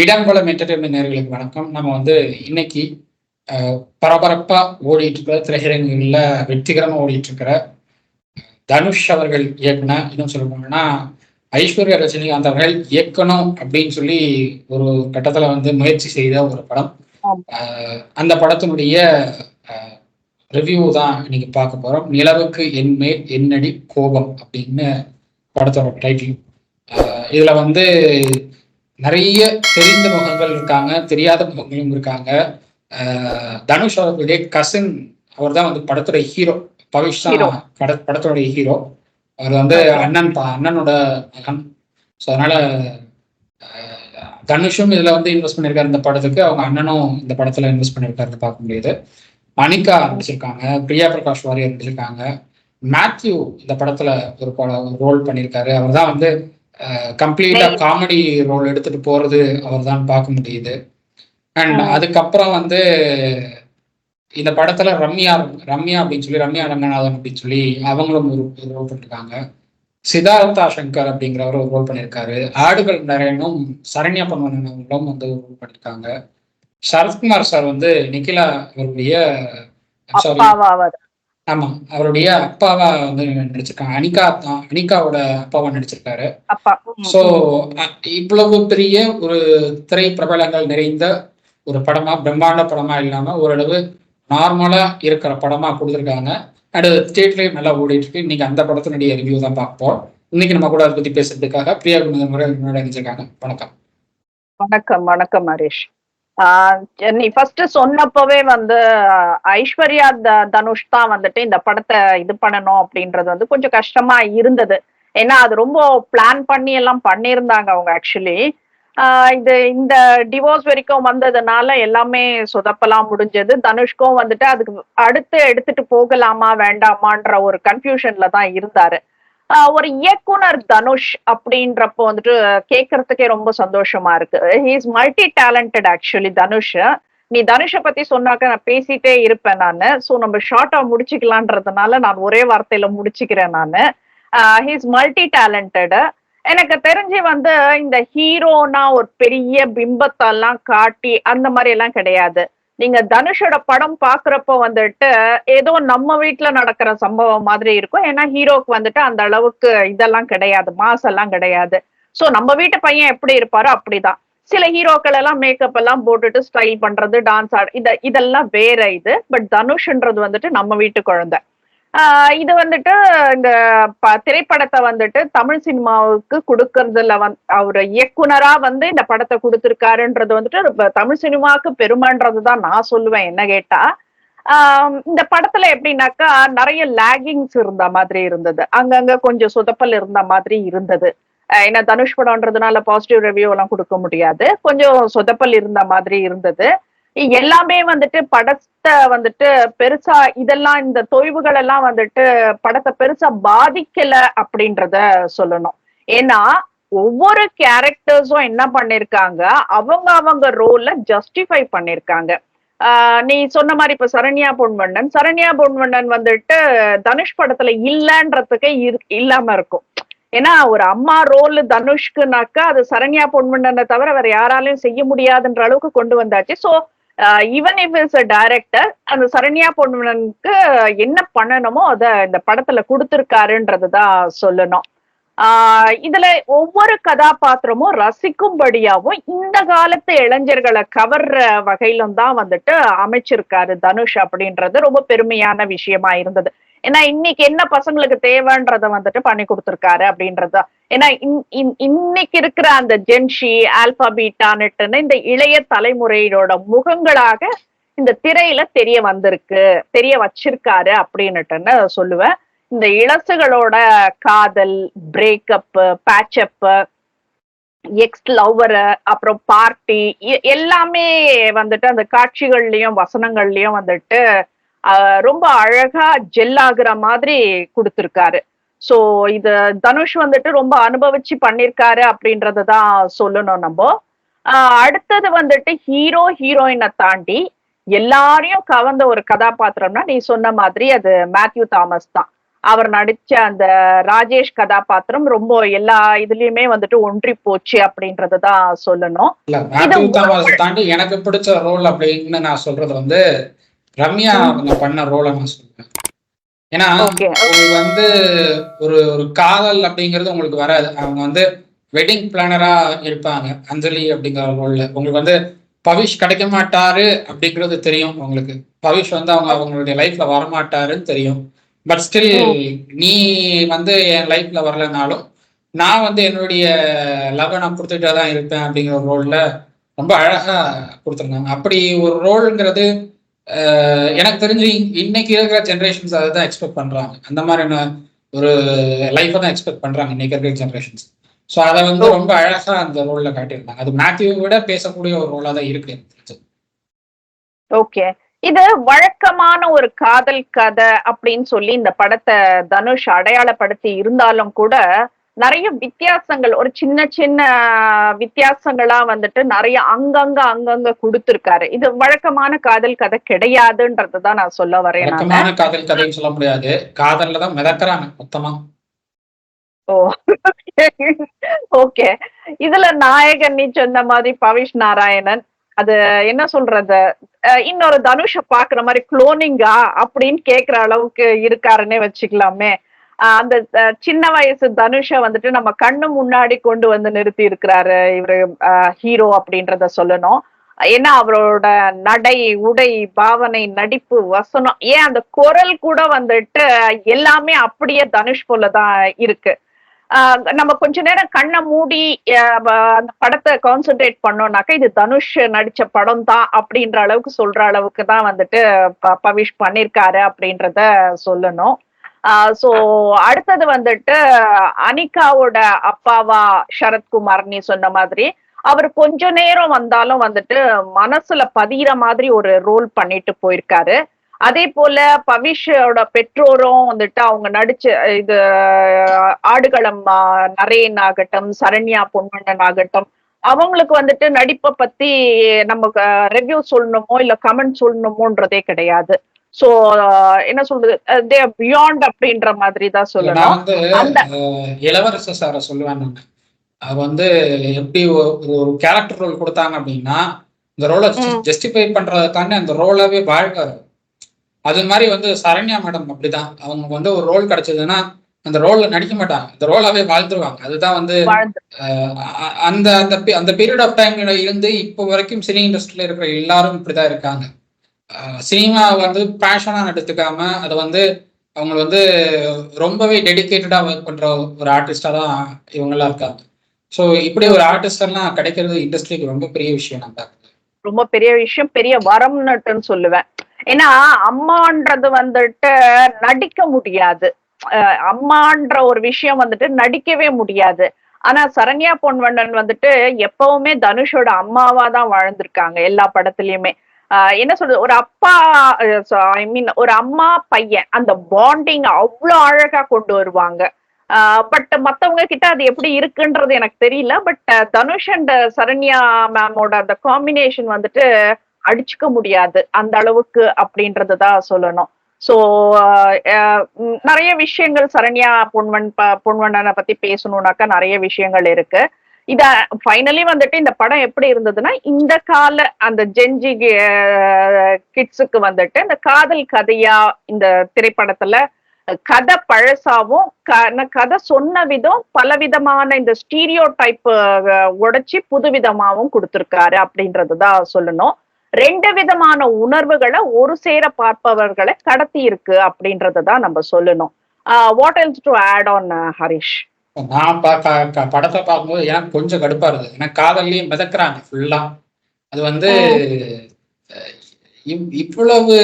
இடம்பலம் entertainment நேர்களுக்கு வணக்கம். நம்ம வந்து இன்னைக்கு பரபரப்பா ஓடிட்டு இருக்கிற திரையரங்குகளில் வெற்றிகரமா ஓடிட்டு இருக்கிற தனுஷ் அவர்கள் இயக்குன இன்னும் சொல்ல போனோம்னா ஐஸ்வர்யா ரஜினிகாந்த் அவர்கள் இயக்கணும் அப்படின்னு சொல்லி ஒரு கட்டத்துல வந்து முயற்சி செய்த ஒரு படம். அந்த படத்தினுடைய ரிவ்யூ தான் இன்னைக்கு பார்க்க போறோம். நிலவுக்கு என் மேல் என்னடி கோபம் அப்படின்னு படத்தோட டைட்டில் இதுல வந்து நிறைய தெரிந்த முகங்கள் இருக்காங்க தெரியாத முகங்களும் இருக்காங்க. தனுஷ் அவர்களுடைய கசின் அவர் தான் வந்து படத்துடைய ஹீரோ பவிஷ். தான் பட- படத்துடைய ஹீரோ அவர் வந்து. அண்ணன் அண்ணனோட மகன். ஸோ அதனால தனுஷும் இதுல வந்து இன்வெஸ்ட் பண்ணியிருக்காரு இந்த படத்துக்கு. அவங்க அண்ணனும் இந்த படத்துல இன்வெஸ்ட் பண்ணியிருக்காரு பார்க்க முடியுது. அனிகா நடிச்சிருக்காங்க பிரியா பிரகாஷ் வாரியர் நடிச்சிருக்காங்க. மேத்யூ இந்த படத்துல ஒரு ரோல் பண்ணியிருக்காரு அவர் தான் வந்து கம்ப்ளீட்டா காமெடி ரோல் எடுத்துட்டு போறது அவர் தான் பார்க்க முடியுது. அண்ட். அதுக்கப்புறம் வந்து இந்த படத்துல ரம்யா ரம்யா அப்படின்னு சொல்லி ரம்யா ரங்கநாதன் அப்படின்னு சொல்லி அவங்களும் ஒரு ரோல் பண்ணிருக்காங்க சித்தார்த்தா சங்கர் அப்படிங்கிறவர் ஒரு ரோல் பண்ணியிருக்காரு ஆடுகள் நரேனும் சரண்யா அவங்களும் வந்து ஒரு ரோல் பண்ணியிருக்காங்க சரத்குமார் சார் வந்து நிகிலா அவருடைய சாரி ஆமா அவருடைய அப்பாவா வந்து நடிச்சிருக்காங்க. அனிகா தான் அனிகாவோட அப்பாவா நடிச்சிருக்காரு. சோ இவ்வளவு பெரிய ஒரு திரை பிரபலங்கள் நிறைந்த ஒரு படமா பிரம்மாண்ட படமா இல்லாம ஓரளவு நார்மலா இருக்கிற படமா கொடுத்துருக்காங்க. அண்ட் ஸ்டேட்லயும் நல்லா ஓடிட்டு இருக்கு இன்னைக்கு அந்த படத்தினுடைய ரிவ்யூ தான் பார்ப்போம். இன்னைக்கு நம்ம கூட அதை பத்தி பேசுறதுக்காக பிரியா குமுதன் முறை முன்னாடி நினைச்சிருக்காங்க வணக்கம். வணக்கம் வணக்கம் ஹரிஷ் ஆஹ் நீ ஃபர்ஸ்ட் சொன்னப்பவே வந்து ஐஸ்வர்யா த- தனுஷ் தான் வந்துட்டு இந்த படத்தை இது பண்ணணும் அப்படின்றது வந்து கொஞ்சம் கஷ்டமா இருந்தது. ஏன்னா அது ரொம்ப பிளான் பண்ணி எல்லாம் பண்ணியிருந்தாங்க அவங்க ஆக்சுவலி இது இந்த டிவோர்ஸ் வரைக்கும் வந்ததுனால எல்லாமே சொதப்பலாம் முடிஞ்சது. தனுஷ்கும் வந்துட்டு அதுக்கு அடுத்து எடுத்துட்டு போகலாமா வேண்டாமான்ற ஒரு கன்ஃபியூஷன்ல தான் இருந்தாரு. ஒரு இயக்குனர் தனுஷ் அப்படின்றப்போ வந்துட்டு கேட்கறதுக்கே ரொம்ப சந்தோஷமா இருக்கு. He's multi talented actually Dhanush. நீ தனுஷை பத்தி சொன்னாக்க நான் பேசிட்டே இருப்பேன் நானு. சோ நம்ம ஷார்ட்டா முடிச்சுக்கலான்றதுனால நான் ஒரே வார்த்தையில முடிச்சுக்கிறேன் நானு. ஹீஸ் மல்டி டேலண்டட் எனக்கு தெரிஞ்சு வந்து இந்த ஹீரோனா ஒரு பெரிய பிம்பத்தெல்லாம் காட்டி அந்த மாதிரி எல்லாம் கிடையாது. நீங்க தனுஷோட படம் பாக்குறப்போ வந்துட்டு ஏதோ நம்ம வீட்டுல நடக்கிற சம்பவம் மாதிரி இருக்கும். ஏன்னா ஹீரோக்கு வந்துட்டு அந்த அளவுக்கு இதெல்லாம் கிடையாது மாஸ் எல்லாம் கிடையாது. சோ நம்ம வீட்டு பையன் எப்படி இருப்பாரோ அப்படிதான். சில ஹீரோக்கள் எல்லாம் மேக்கப் எல்லாம் போட்டுட்டு ஸ்டைல் பண்றது டான்ஸ் ஆடு இத இதெல்லாம் வேற இது. பட் தனுஷ்ன்றது வந்துட்டு நம்ம வீட்டு குழந்தை. இது வந்துட்டு இந்த ப- திரைப்படத்தை வந்துட்டு தமிழ் சினிமாவுக்கு கொடுக்கறதுல வந்து அவர் இயக்குனரா வந்து இந்த படத்தை கொடுத்திருக்காருன்றது வந்துட்டு தமிழ் சினிமாவுக்கு பெருமைன்றது தான் நான் சொல்லுவேன் என்ன கேட்டா. ஆஹ் இந்த படத்துல எப்படின்னாக்கா நிறைய லேகிங்ஸ் இருந்த மாதிரி இருந்தது. அங்கங்க கொஞ்சம் சொதப்பல் இருந்த மாதிரி இருந்தது. ஆஹ் ஏன்னா தனுஷ் படம்ன்றதுனால பாசிட்டிவ் ரிவ்யூ எல்லாம் கொடுக்க முடியாது. கொஞ்சம் சொதப்பல் இருந்த மாதிரி இருந்தது. எல்லாமே வந்துட்டு படத்தை வந்துட்டு பெருசா இதெல்லாம் இந்த தொய்வுகள் எல்லாம் வந்துட்டு படத்தை பெருசா பாதிக்கல அப்படின்றத சொல்லணும். ஏன்னா ஒவ்வொரு கேரக்டர்ஸும் என்ன பண்ணிருக்காங்க அவங்க அவங்க ரோல்ல ஜஸ்டிஃபை பண்ணிருக்காங்க. ஆஹ் நீ சொன்ன மாதிரி இப்ப சரண்யா பொன்வண்ணன் சரண்யா பொன்வண்ணன் வந்துட்டு தனுஷ் படத்துல இல்லன்றதுக்கு இல்லாம இருக்கும். ஏன்னா ஒரு அம்மா ரோல் தனுஷ்க்குனாக்கா அது சரண்யா பொன்வண்ணனை தவிர வேற யாராலையும் செய்ய முடியாதுன்ற அளவுக்கு கொண்டு வந்தாச்சு. So even if is a director அந்த சரண்யா பொன்வண்ணனுக்கு என்ன பண்ணணுமோ அத இந்த படத்துல கொடுத்திருக்காருன்றதுதான் சொல்லணும். ஆஹ் இதுல ஒவ்வொரு கதாபாத்திரமும் ரசிக்கும்படியாவும் இந்த காலத்து இளைஞர்களை கவர்ற வகையிலும் தான் வந்துட்டு அமைச்சிருக்காரு தனுஷ் அப்படின்றது ரொம்ப பெருமையான விஷயமா இருந்தது. ஏன்னா இன்னைக்கு என்ன பசங்களுக்கு தேவைன்றத வந்துட்டு பண்ணி கொடுத்திருக்காரு அப்படின்றதா. ஏன்னா இன்- இன்- இன்னைக்கு இருக்கிற அந்த ஜென்ஷி ஆல்பாபீட்டானுட்டுன்னு இந்த இளைய தலைமுறையோட முகங்களாக இந்த திரையில தெரிய வந்திருக்கு தெரிய வச்சிருக்காரு அப்படின்னுட்டுன்னு சொல்லுவேன். இந்த இளசுகளோட காதல் breakup patch up ex lover அப்புறம் பார்ட்டி எல்லாமே வந்துட்டு அந்த காட்சிகள்லயும் வசனங்கள்லயும் வந்துட்டு ரொம்ப அழகா ஜெல் ஆகுற மாதிரி கொடுத்திருக்காரு. சோ இது தனுஷ் வந்துட்டு ரொம்ப அனுபவிச்சு பண்ணிருக்காரு அப்படின்றதான் சொல்லணும் நம்ம. அடுத்தது வந்துட்டு ஹீரோ ஹீரோயினை தாண்டி எல்லாரையும் கவர்ந்த ஒரு கதாபாத்திரம்னா நீ சொன்ன மாதிரி அது மேத்யூ தாமஸ் தான். அவர் நடிச்ச அந்த ராஜேஷ் கதாபாத்திரம் ரொம்ப எல்லா இதுலயுமே வந்துட்டு ஒன்றி போச்சு சொல்லணும். மேத்யூ தாமஸ் தாண்டி எனக்கு பிடிச்ச ரோல் அப்படின்னு நான் சொல்றது வந்து ரம்யா அவங்க பண்ண ரோலை நான் சொல்லுவேன் ஏன்னா உங்களுக்கு வந்து ஒரு ஒரு காதல் அப்படிங்கிறது உங்களுக்கு வராது. அவங்க வந்து வெட்டிங் பிளானரா இருப்பாங்க அஞ்சலி அப்படிங்கிற ரோல்ல உங்களுக்கு வந்து பவிஷ் கிடைக்க மாட்டாரு அப்படிங்கிறது தெரியும் உங்களுக்கு. பவிஷ் வந்து அவங்க அவங்களுடைய லைஃப்ல வரமாட்டாருன்னு தெரியும். பட் ஸ்டில் நீ வந்து என் லைஃப்ல வரலனாலும் நான் வந்து என்னுடைய லவ் நான் கொடுத்துட்டே தான் இருப்பேன் அப்படிங்கிற ரோல்ல ரொம்ப அழகா கொடுத்துருந்தாங்க. அப்படி ஒரு ரோல்ங்கிறது எனக்கு தெரிஞ்சு இன்னைக்கு இருக்கிற ஜென்ரேஷன்ஸ் அதை தான் எக்ஸ்பெக்ட் பண்றாங்க. அந்த மாதிரியான ஒரு லைஃப்பை தான் எக்ஸ்பெக்ட் பண்றாங்க இன்னைக்கு இருக்கிற ஜென்ரேஷன்ஸ் ஸோ அதை வந்து ரொம்ப அழகா அந்த ரோல்ல காட்டியிருந்தாங்க. அது மேத்யூ விட பேசக்கூடிய ஒரு ரோலா தான் இருக்கு எனக்கு தெரிஞ்சு. ஓகே இது வழக்கமான ஒரு காதல் கதை அப்படின்னு சொல்லி இந்த படத்தை தனுஷ் அடையாளப்படுத்தி இருந்தாலும் கூட நிறைய வித்தியாசங்கள் ஒரு சின்ன சின்ன வித்தியாசங்களா வந்துட்டு நிறைய அங்கங்க அங்கங்க கொடுத்திருக்காரு. இது வழக்கமான காதல் கதை கிடையாதுன்றது தான் நான் சொல்ல வரேன். வழக்கமான காதல் கதைன்னு சொல்ல முடியாது. காதல்ல தான் மிதக்குறாங்க மொத்தமா. ஓ ஓகே. இதுல நாயகன் நீ சொன்ன மாதிரி பவிஷ் நாராயணன். அது என்ன சொல்றது? இன்னொரு தனுஷ பாக்குற மாதிரி குளோனிங்கா அப்படின்னு கேக்குற அளவுக்கு இருக்காருன்னே வச்சுக்கலாமே. அந்த சின்ன வயசு தனுஷ வந்துட்டு நம்ம கண்ணு முன்னாடி கொண்டு வந்து நிறுத்தி இருக்கிறாரு இவரு ஹீரோ அப்படின்றத சொல்லணும். ஏன்னா அவரோட நடை உடை பாவனை நடிப்பு வசனம் ஏன் அந்த குரல் கூட வந்துட்டு எல்லாமே அப்படியே தனுஷ் போலதான் இருக்கு. நம்ம கொஞ்ச நேரம் கண்ணை மூடி அந்த படத்தை கான்சென்ட்ரேட் பண்ணோம்னாக்கா இது தனுஷ் நடிச்ச படம் தான் அப்படின்ற அளவுக்கு சொல்ற அளவுக்கு தான் வந்துட்டு ப- பவிஷ் பண்ணிருக்காரு அப்படின்றத சொல்லணும். சோ அடுத்தது வந்துட்டு அனிகாவோட அப்பாவா சரத்குமார் நீ சொன்ன மாதிரி அவர் கொஞ்ச நேரம் வந்தாலும் வந்துட்டு மனசுல பதிகிற மாதிரி ஒரு ரோல் பண்ணிட்டு போயிருக்காரு. அதே போல பவிஷோட பெற்றோரும் வந்துட்டு அவங்க நடிச்ச இது ஆடுகளம் நரேன் ஆகட்டும் சரண்யா பொன்வண்ணன் ஆகட்டும் அவங்களுக்கு வந்துட்டு நடிப்பை பத்தி நமக்கு ரிவ்யூ சொல்லணுமோ இல்ல கமெண்ட் சொல்லணுமோன்றதே கிடையாது. சோ என்ன சொல்றது? தே பியாண்ட் அப்படின்ற மாதிரி தான் நான் சொல்லணும். வந்து அந்த அஹ், இளவரச சாரை சொல்லுவேன் அது வந்து எப்படி ஒரு கேரக்டர் ரோல் கொடுத்தாங்க அப்படின்னா இந்த ரோலை. ஜஸ்டிஃபை பண்றதுக்காண்டி அந்த ரோலாவே வாழ்க்காரு அது மாதிரி வந்து சரண்யா மேடம் அப்படிதான். அவங்க வந்து ஒரு ரோல் கிடைச்சதுன்னா அந்த ரோல்ல நடிக்க மாட்டாங்க. அந்த ரோலாவே வாழ்ந்துருவாங்க. அதுதான் வந்து அந்த அந்த அந்த பீரியட் ஆஃப் டைம்ல இருந்து இப்போ வரைக்கும் சினி இண்டஸ்ட்ரியில இருக்கிற எல்லாரும் இப்படிதான் இருக்காங்க. சினிமா வந்து பேஷனா எடுத்துக்காம அதை வந்து அவங்க வந்து ரொம்பவே டெடிகேட்டடா ஒர்க் பண்ற ஒரு ஆர்டிஸ்டா தான் இவங்கெல்லாம் இருக்காங்க. ஸோ இப்படி ஒரு ஆர்டிஸ்டெல்லாம் கிடைக்கிறது இண்டஸ்ட்ரிக்கு ரொம்ப பெரிய விஷயம் நான் ரொம்ப பெரிய விஷயம் பெரிய வரம்னுட்டுன்னு சொல்லுவேன். ஏன்னா அம்மான்றது வந்துட்டு நடிக்க முடியாது. அம்மான்ற ஒரு விஷயம் வந்துட்டு நடிக்கவே முடியாது. ஆனா சரண்யா பொன்வண்ணன் வந்துட்டு எப்பவுமே தனுஷோட அம்மாவா தான் வாழ்ந்திருக்காங்க எல்லா படத்துலயுமே. என்ன சொல்றது? ஒரு அப்பா ஐ மீன் ஒரு அம்மா பையன் அந்த பாண்டிங் அவ்வளோ அழகா கொண்டு வருவாங்க. பட் மத்தவங்க கிட்ட அது எப்படி இருக்குன்றது எனக்கு தெரியல. பட் தனுஷ் அண்ட் சரண்யா மேமோட அந்த காம்பினேஷன் வந்துட்டு அடிச்சுக்க முடியாது. அந்த அளவுக்கு அப்படின்றது தான் சொல்லணும். ஸோ நிறைய விஷயங்கள் சரண்யா பொன்வன் ப- பொன்வண்ணனை பத்தி பேசணும்னாக்கா நிறைய விஷயங்கள் இருக்கு. இத ஃபைனலி வந்துட்டு இந்த படம் எப்படி இருந்ததுன்னா இந்த கால அந்த ஜென்ஜி கிட்ஸுக்கு வந்துட்டு இந்த காதல் கதையா இந்த திரைப்படத்துல கதை பழசாவும் கதை சொன்ன விதம் பலவிதமான இந்த ஸ்டீரியோ டைப் உடைச்சி புதுவிதமாவும் கொடுத்திருக்காரு அப்படின்றதுதான் சொல்லணும். ரெண்டு விதமான உணர்வுகளை ஒரு சேர பார்ப்பவர்களை கடத்தி இருக்கு அப்படின்றத தான் நம்ம சொல்லணும் what else to add on Harish? நான் பா- படத்தை பார்க்கும்போது எனக்கு கொஞ்சம் கடுப்பா இருந்தது? ஏன்னா காதல்லையும் மிதக்குறாங்க ஃபுல்லா அது வந்து இவ்வளவு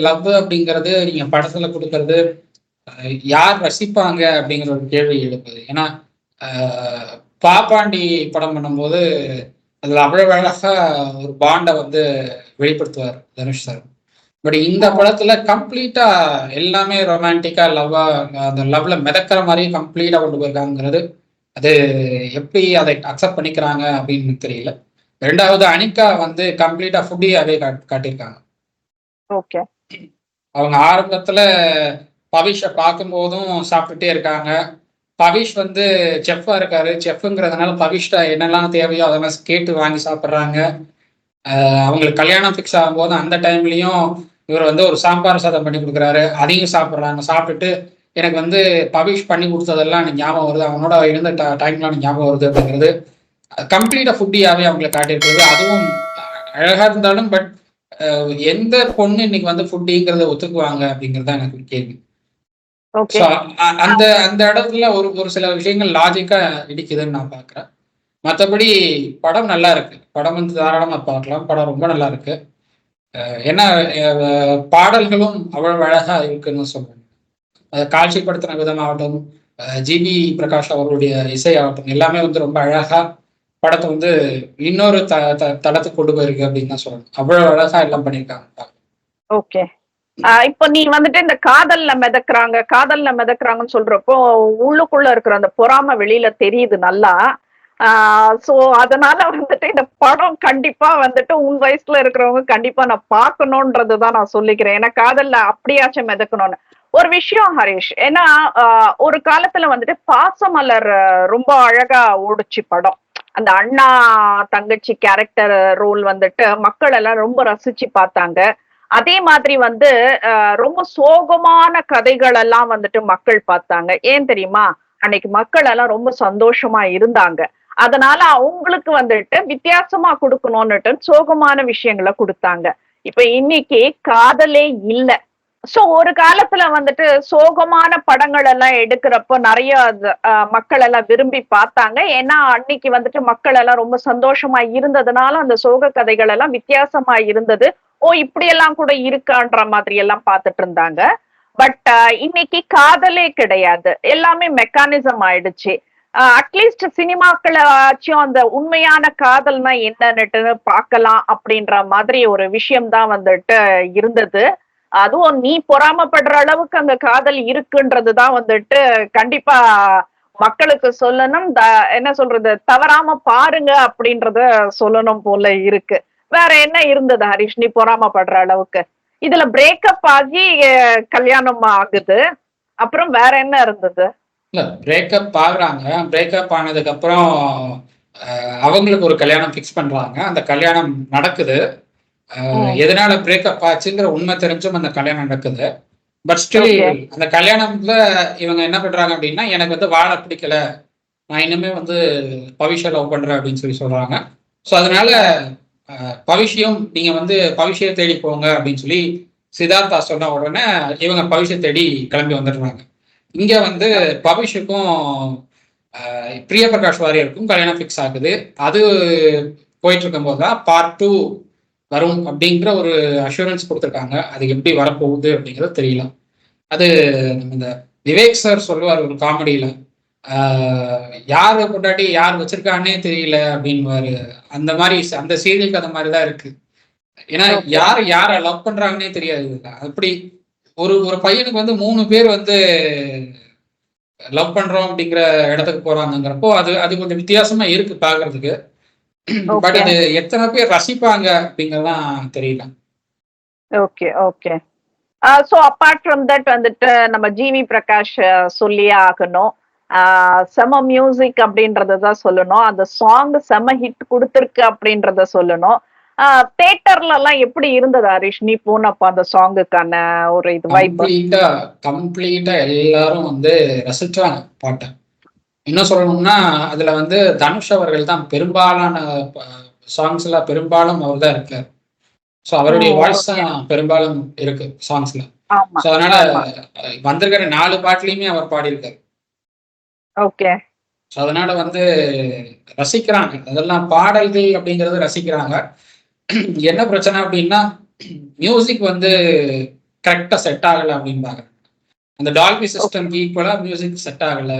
லவ் அப்படிங்கிறது நீங்க படத்துல கொடுக்கறது யார் ரசிப்பாங்க அப்படிங்கிற ஒரு கேள்வி எழுப்புது. ஏன்னா பாப்பாண்டி படம் பண்ணும்போது அதுல அவ்வளவு அழகா ஒரு பாண்டை வந்து வெளிப்படுத்துவார் தனுஷ் சார் பட் இந்த படத்துல கம்ப்ளீட்டா எல்லாமே ரொமான்டிக்கா லவ்வா அந்த லவ்ல மிதக்கிற மாதிரி கம்ப்ளீட்டா கொண்டு போயிருக்காங்கிறது அது எப்படி அதை அக்செப்ட் பண்ணிக்கிறாங்க அப்படின்னு தெரியல. ரெண்டாவது அனிகா வந்து கம்ப்ளீட்டா ஃபுட்டியாவே காட்டியிருக்காங்க. ஓகே அவங்க ஆரம்பத்துல பவிஷை பார்க்கும்போதும் சாப்பிட்டுட்டே இருக்காங்க. பவிஷ் வந்து செஃப்பா இருக்காரு. செஃப்ங்கிறதுனால பவிஷ்ட என்னெல்லாம் தேவையோ அதெல்லாம் கேட்டு வாங்கி சாப்பிட்றாங்க. அவங்களுக்கு கல்யாணம் ஃபிக்ஸ் ஆகும்போது அந்த டைம்லயும் இவர் வந்து ஒரு சாம்பார் சாதம் பண்ணி கொடுக்குறாரு. அதையும் சாப்பிட்றாங்க. சாப்பிட்டுட்டு எனக்கு வந்து பவிஷ் பண்ணி கொடுத்ததெல்லாம் எனக்கு ஞாபகம் வருது. அவனோட இருந்த டைம்லாம் எனக்கு ஞாபகம் வருது அப்படிங்கிறது. கம்ப்ளீட்டா ஃபுட்டியாவே அவங்களை காட்டியிருக்கிறது. அதுவும் அழகா இருந்தாலும் பட் எந்த பொண்ணு இன்னைக்கு வந்து ஃபுட்டிங்கிறத ஒத்துக்குவாங்க அப்படிங்கிறது எனக்கு கேள்வி. அந்த அந்த இடத்துல ஒரு ஒரு சில விஷயங்கள் லாஜிக்கா இடிக்குதுன்னு நான் பாக்குறேன் மற்றபடி படம் நல்லா இருக்கு. படம் வந்து தாராளமா பார்க்கலாம். படம் ரொம்ப நல்லா இருக்கு. ஏன்னா பாடல்களும் அவ்வளவு அழகா இருக்குன்னு சொல்றேன். அதை காட்சிப்படுத்தின விதமாகட்டும் ஜிபி பிரகாஷ் அவருடைய இசை ஆகட்டும் எல்லாமே வந்து ரொம்ப அழகா படத்தை வந்து இன்னொரு த த- கொண்டு போயிருக்கு அப்படின்னு தான் சொல்லணும் அவ்வளவு அழகா எல்லாம் பண்ணியிருக்காங்க. ஓகே. இப்போ நீ வந்துட்டு இந்த காதல்ல மிதக்குறாங்க காதல்ல மிதக்குறாங்கன்னு சொல்றப்போ உள்ளுக்குள்ள இருக்கிற அந்த பொறாம வெளியில தெரியுது நல்லா. சோ அதனால வந்துட்டு இந்த படம் கண்டிப்பா வந்துட்டு உன் வயசுல இருக்கிறவங்க கண்டிப்பா நான் பார்க்கணும்ன்றதுதான் நான் சொல்லிக்கிறேன். ஏன்னா காதல்ல அப்படியாச்சும் மிதக்கணும்னு. ஒரு விஷயம் ஹரிஷ் ஏன்னா ஒரு காலத்துல வந்துட்டு பாசமலர் ரொம்ப அழகா ஓடுச்சு படம். அந்த அண்ணா தங்கச்சி கேரக்டர் ரோல் வந்துட்டு மக்கள் எல்லாம் ரொம்ப ரசிச்சு பார்த்தாங்க. அதே மாதிரி வந்து ரொம்ப சோகமான கதைகள் எல்லாம் வந்துட்டு மக்கள் பார்த்தாங்க. ஏன் தெரியுமா? அன்னைக்கு மக்கள் எல்லாம் ரொம்ப சந்தோஷமா இருந்தாங்க. அதனால அவங்களுக்கு வந்துட்டு வித்தியாசமா கொடுக்கணும்னுட்டு சோகமான விஷயங்களை கொடுத்தாங்க. இப்ப இன்னைக்கு காதலே இல்ல. சோ ஒரு காலத்துல வந்துட்டு சோகமான படங்கள் எல்லாம் எடுக்கிறப்போ நிறைய மக்கள் எல்லாம் விரும்பி பார்த்தாங்க. ஏன்னா அன்னைக்கு வந்துட்டு மக்கள் எல்லாம் ரொம்ப சந்தோஷமா இருந்ததுனால அந்த சோக கதைகள் எல்லாம் வித்தியாசமா இருந்தது. ஓ இப்படி எல்லாம் கூட இருக்கான்ற மாதிரி எல்லாம் பார்த்துட்டு இருந்தாங்க. பட் இன்னைக்கு காதலே கிடையாது. எல்லாமே மெக்கானிசம் ஆயிடுச்சு. அட்லீஸ்ட் சினிமாக்களாச்சும் அந்த உண்மையான காதல்னா என்னன்னுட்டு பார்க்கலாம் அப்படின்ற மாதிரி ஒரு விஷயம் தான் வந்துட்டு இருந்தது. அதுவும் நீ பொறாமப்படுற அளவுக்கு அங்க காதல் இருக்குன்றது தான் வந்துட்டு கண்டிப்பா மக்களுக்கு சொல்லணும். த- என்ன சொல்றது தவறாம பாருங்க அப்படின்றத சொல்லணும் போல இருக்கு. வேற என்ன இருந்தது ஹரிஷ் நீ பொறாமப்படுற அளவுக்கு? இதுல பிரேக்கப் ஆகி கல்யாணம் ஆகுது. அப்புறம் வேற என்ன இருந்தது? இல்ல பிரேக்கப் ஆகுறாங்க. பிரேக்கப் ஆனதுக்கு அப்புறம் அஹ், அவங்களுக்கு ஒரு கல்யாணம் ஃபிக்ஸ் பண்றாங்க. அந்த கல்யாணம் நடக்குது. எதனால பிரேக்கப் ஆச்சுங்கிற உண்மை தெரிஞ்சும் அந்த கல்யாணம் நடக்குது. But still. அந்த கல்யாணத்துல இவங்க என்ன பண்றாங்க அப்படின்னா எனக்கு வந்து வாழ பிடிக்கல. நான் இனிமே வந்து பவிஷ லவ் பண்றேன் அப்படின்னு சொல்லி சொல்றாங்க. ஸோ அதனால பவிஷியம் நீங்க வந்து பவிஷியை தேடி போங்க அப்படின்னு சொல்லி சித்தார்த்தா சொன்ன உடனே இவங்க பவிஷை தேடி கிளம்பி வந்துடுறாங்க. இங்க வந்து பவிஷுக்கும் அஹ், பிரியபிரகாஷ் வாரியருக்கும் கல்யாணம் ஃபிக்ஸ் ஆகுது. அது போயிட்டு இருக்கும்போது தான் பார்ட் டூ வரும் அப்படிங்கிற ஒரு அஷூரன்ஸ் கொடுத்துருக்காங்க. அது எப்படி வரப்போகுது அப்படிங்கிறது தெரியல. அது நம்ம இந்த விவேக் சார் சொல்லுவார் ஒரு காமெடியில யார் கொண்டாடி யார் வச்சிருக்கானே தெரியல அப்படின்வாரு அந்த மாதிரி அந்த சீரியலுக்கு அந்த மாதிரி தான் இருக்கு. ஏன்னா. யார் யாரை லவ் பண்றாங்கன்னே தெரியாது. அப்படி ஒரு ஒரு பையனுக்கு வந்து மூணு பேர் வந்து லவ் பண்றோம் அப்படிங்கிற இடத்துக்கு போறாங்கிறப்போ அது அது கொஞ்சம் வித்தியாசமா இருக்கு பாக்குறதுக்கு. பட். அது எத்தனை பேர் ரசிப்பாங்க அப்படிங்கறதுதான் தெரியல. Okay okay so apart from that வந்துட்டு நம்ம ஜிவி பிரகாஷ் அஹ், சொல்லியே ஆகணும். ஆஹ், செம மியூசிக் அப்படின்றத தான் சொல்லணும். அந்த சாங் செம ஹிட் கொடுத்துருக்கு அப்படின்றத சொல்லணும். தேட்டர்ல எல்லாம் எப்படி இருந்தது ஹரிஷ்? நீ போனப்ப அந்த சாங்குக்கான ஒரு இது கம்ப்ளீட்டா கம்ப்ளீட்டா எல்லாரும் வந்து ரசிச்சாங்க பாட்டை. இன்னும் சொல்லணும்னா அதுல வந்து தனுஷ் அவர்கள் தான் பெரும்பாலான சாங்ஸ்ல பெரும்பாலும் அவர் தான் இருக்காரு. ஸோ அவருடைய வாய்ஸ் தான் பெரும்பாலும் இருக்கு சாங்ஸ்ல ஸோ அதனால வந்திருக்கிற நாலு பாட்டுலயுமே அவர் பாடியிருக்காரு. ஓகே. அதனால வந்து ரசிக்கிறாங்க. அதெல்லாம் பாடல்கள் அப்படிங்கறது ரசிக்கிறாங்க. என்ன பிரச்சனை அப்படின்னா மியூசிக் வந்து கரெக்டா செட் ஆகல அப்படின்பாங்க அந்த டால்பி சிஸ்டம்க்கு ஈக்குவலா மியூசிக் செட் ஆகல.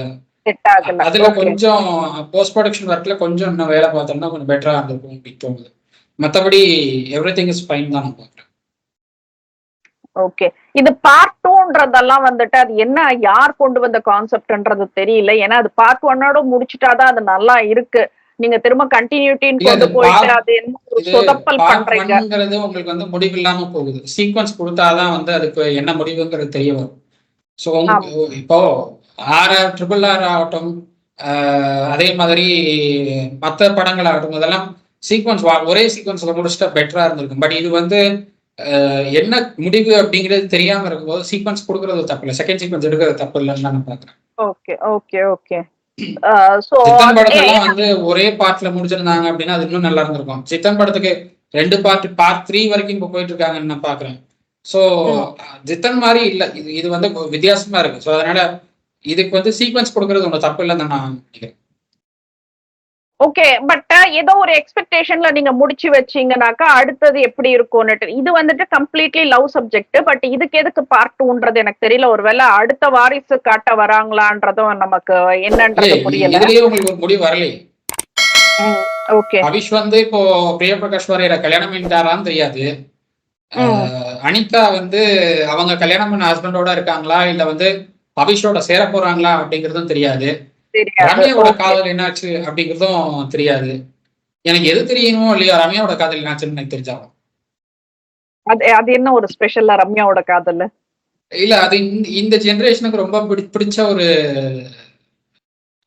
அதுல. கொஞ்சம் போஸ்ட் ப்ரொடக்ஷன் ஒர்க்ல கொஞ்சம் இன்னும் வேலை பார்த்தோம்னா கொஞ்சம் பெட்டரா இருந்திருக்கும் அப்படின்னு தோணுது. மற்றபடி எவ்ரி திங் இஸ் ஃபைன் தான் நான் பார்க்குறேன். ஓகே இது பார்ட் டூன்றதெல்லாம் வந்துட்டு அது என்ன யார் கொண்டு வந்த கான்செப்ட்ன்றது தெரியல. ஏன்னா அது பார்ட் ஒன்னோட முடிச்சுட்டாதான் அது நல்லா இருக்கு. நீங்க திரும்ப கண்டினியூட்டின்னு கொண்டு போயிட்டு அது என்ன சொதப்பல் பண்றீங்க? உங்களுக்கு வந்து முடிவு இல்லாம போகுது. சீக்வன்ஸ் கொடுத்தாதான் வந்து அதுக்கு என்ன முடிவுங்கிறது தெரிய வரும். ஸோ இப்போ ஆர் ட்ரிபிள் ஆர் ஆகட்டும் அதே மாதிரி மற்ற படங்கள் ஆகட்டும் இதெல்லாம் சீக்வன்ஸ் ஒரே சீக்வன்ஸ்ல முடிச்சுட்டா பெட்டரா இருந்திருக்கும். பட் இது வந்து என்ன முடிவு அப்படிங்கிறது தெரியாம இருக்கும்போது சீக்வன்ஸ் கொடுக்கறது தப்பு இல்லை. செகண்ட் சீக்வன்ஸ் எடுக்கிறது தப்பு இல்லைன்னு நான் பாக்குறேன் okay okay okay so Sithan படத்தெல்லாம் வந்து ஒரே பார்ட்ல முடிச்சிருந்தாங்க அப்படின்னா அது இன்னும் நல்லா இருந்திருக்கும். சித்தன் படத்துக்கு ரெண்டு பார்ட் பார்ட் த்ரீ வரைக்கும் இப்போ போயிட்டு இருக்காங்கன்னு நான் பாக்குறேன். ஸோ ஜித்தன் மாதிரி இல்ல. இது இது வந்து வித்தியாசமா இருக்கு. ஸோ அதனால இதுக்கு வந்து சீக்வன்ஸ் கொடுக்கறது ஒன்றும் தப்பு இல்லைன்னு நான் நினைக்கிறேன். ஓகே பட் ஏதோ ஒரு எக்ஸ்பெக்டேஷன்ல நீங்க முடிச்சு வச்சீங்கன்னாக்கா அடுத்தது எப்படி இருக்கும்னுட்டு. இது வந்துட்டு கம்ப்ளீட்லி லவ் சப்ஜெக்ட் பட் இதுக்கு எதுக்கு பார்ட் டூன்றது எனக்கு தெரியல. ஒருவேளை அடுத்த வாரிசு காட்ட வராங்களான்றதும் நமக்கு என்னன்றது புரியல. முடிவு வரலையே ஓகே அவிஷ் வந்து இப்போ பிரியபிரகாஷ் வாரியரை கல்யாணம் பண்ணிட்டாரான்னு தெரியாது. அனிதா வந்து அவங்க கல்யாணம் பண்ண ஹஸ்பண்டோட இருக்காங்களா? இல்ல வந்து அவிஷோட சேர போறாங்களா அப்படிங்கறதும் தெரியாது. ரம்யாவோட காதல் என்னாச்சு அப்படிங்கறதும் தெரியாது. எனக்கு எது தெரியணுமோ இல்லையா ரம்யாவோட காதல் என்னாச்சுன்னு எனக்கு தெரிஞ்சாகும் அது அது என்ன ஒரு ஸ்பெஷல்லா ரம்யாவோட காதல்? இல்ல அது இந்த ஜெனரேஷனுக்கு ரொம்ப பிடி பிடிச்ச ஒரு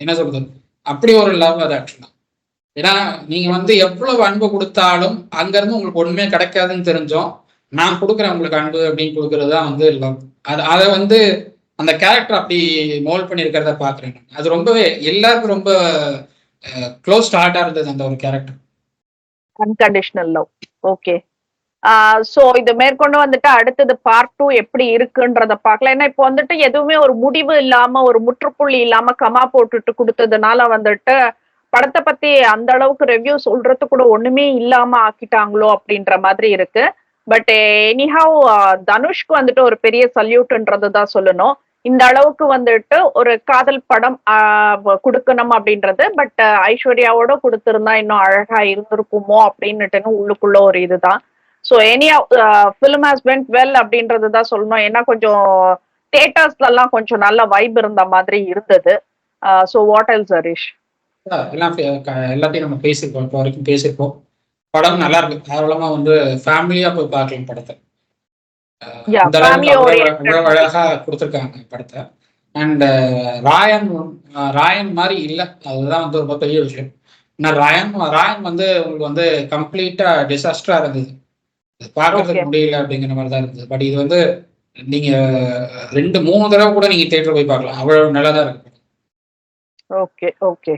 என்ன சொல்றது? அப்படி ஒரு லவ் அது ஆக்சுவலா ஏன்னா நீங்க வந்து எவ்வளவு அன்பு கொடுத்தாலும் அங்க இருந்து உங்களுக்கு ஒண்ணுமே கிடைக்காதுன்னு தெரிஞ்சோம். நான் கொடுக்குறேன் உங்களுக்கு அன்பு அப்படின்னு கொடுக்கறது தான் வந்து லவ் அது அதை வந்து அந்த கேரக்டர் அப்படி மோல்ட் பண்ணியிருக்கிறத பார்க்குறேன் அது ரொம்பவே எல்லாருக்கும் ரொம்ப க்ளோஸ் ஹார்ட்டாக இருந்தது அந்த ஒரு character unconditional love okay so இது மேற்கொண்டு வந்துட்டு அடுத்தது பார்ட் டூ எப்படி இருக்குன்றத பார்க்கலாம். ஏன்னா இப்போ வந்துட்டு எதுவுமே ஒரு முடிவு இல்லாம ஒரு முற்றுப்புள்ளி இல்லாம கமா போட்டுட்டு கொடுத்ததுனால வந்துட்டு படத்தை பத்தி அந்த அளவுக்கு ரிவ்யூ சொல்றது கூட ஒண்ணுமே இல்லாம ஆக்கிட்டாங்களோ அப்படின்ற மாதிரி இருக்கு. பட் எனிஹவ் தனுஷ்க்கு வந்துட்டு ஒரு பெரிய சல்யூட்ன்றது தான் சொல்லணும். இந்த அளவுக்கு வந்துட்டு ஒரு காதல் படம் கொடுக்கணும் அப்படின்றது. பட் ஐஸ்வர்யாவோட கொடுத்திருந்தா இன்னும் அழகா இருந்திருக்குமோ அப்படின்னுட்டு உள்ளுக்குள்ள ஒரு இதுதான். So any film has went well அப்படின்றது தான் சொல்லணும். ஏன்னா கொஞ்சம் தேட்டர்ஸ்ல எல்லாம் கொஞ்சம் நல்ல வைப் இருந்த மாதிரி இருந்தது. So what else Harish? எல்லாம் எல்லாத்தையும் நம்ம பேசியிருக்கோம் இப்போ வரைக்கும் பேசியிருக்கோம் படம் நல்லா இருக்கு. தாராளமா வந்து ஃபேமிலியா போய் பார்க்கலாம் படத்தை. அந்த அளவுக்கு அழகா கொடுத்துருக்காங்க படத்தை. அண்ட் ராயன் ராயன் மாதிரி இல்லை. அதுதான் வந்து ரொம்ப பெரிய விஷயம். ஏன்னா ராயன் ராயன் வந்து உங்களுக்கு வந்து கம்ப்ளீட்டா டிசாஸ்டரா இருந்தது. பார்க்கறதுக்கு. முடியல அப்படிங்கிற மாதிரி தான் இருந்தது. பட் இது வந்து நீங்க ரெண்டு மூணு தடவை கூட நீங்க தேட்டர் போய் பார்க்கலாம். அவ்வளவு நல்லா தான் இருக்கு. ஓகே ஓகே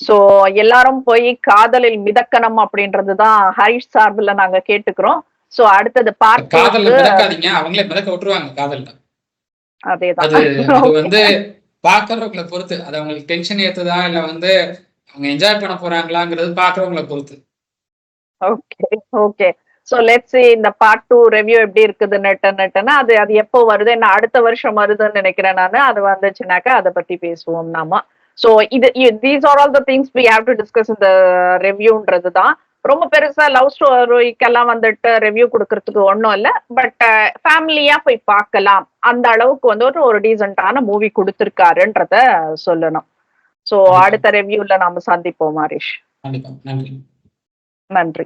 ஸோ எல்லாரும் போய் காதலில் மிதக்கணும் அப்படின்றது தான் ஹரிஷ் சார்பில் நாங்க கேட்டுக்கிறோம். ஸோ அடுத்தது மிதக்காதீங்க. அவங்களே மிதக்க விட்டுருவாங்க அது அதேதான் வந்து பாக்குறவங்களை பொறுத்து. அது அவங்களுக்கு டென்ஷன் ஏத்துதா? இல்ல வந்து அவங்க என்ஜாய் பண்ண போறாங்களாங்கிறது பாக்குறவங்களை பொறுத்து. ஓகே ஓகே ஸோ லெட்ஸ் இந்த பார்ட் டூ ரிவ்யூ எப்படி இருக்குது நெட்டு நெட்டுன்னா அது அது எப்போ வருது? என்ன அடுத்த வருஷம் வருதுன்னு நினைக்கிறேன் நான். அது வந்துச்சுனாக்கா அதை பத்தி பேசுவோம் நாம. ஸோ இது these are all the things we have to discuss இந்த ரிவ்யூன்றது தான் ரொம்ப பெருசா லவ் ஸ்டோரிக்கெல்லாம் வந்துட்டு ரிவ்யூ கொடுக்கறதுக்கு ஒன்றும் இல்லை. பட் ஃபேமிலியா போய் பார்க்கலாம். அந்த அளவுக்கு வந்து ஒரு டீசென்டான மூவி கொடுத்துருக்காருன்றத சொல்லணும். ஸோ அடுத்த ரிவ்யூல நாம சந்திப்போம் ஹரிஷ். நன்றி.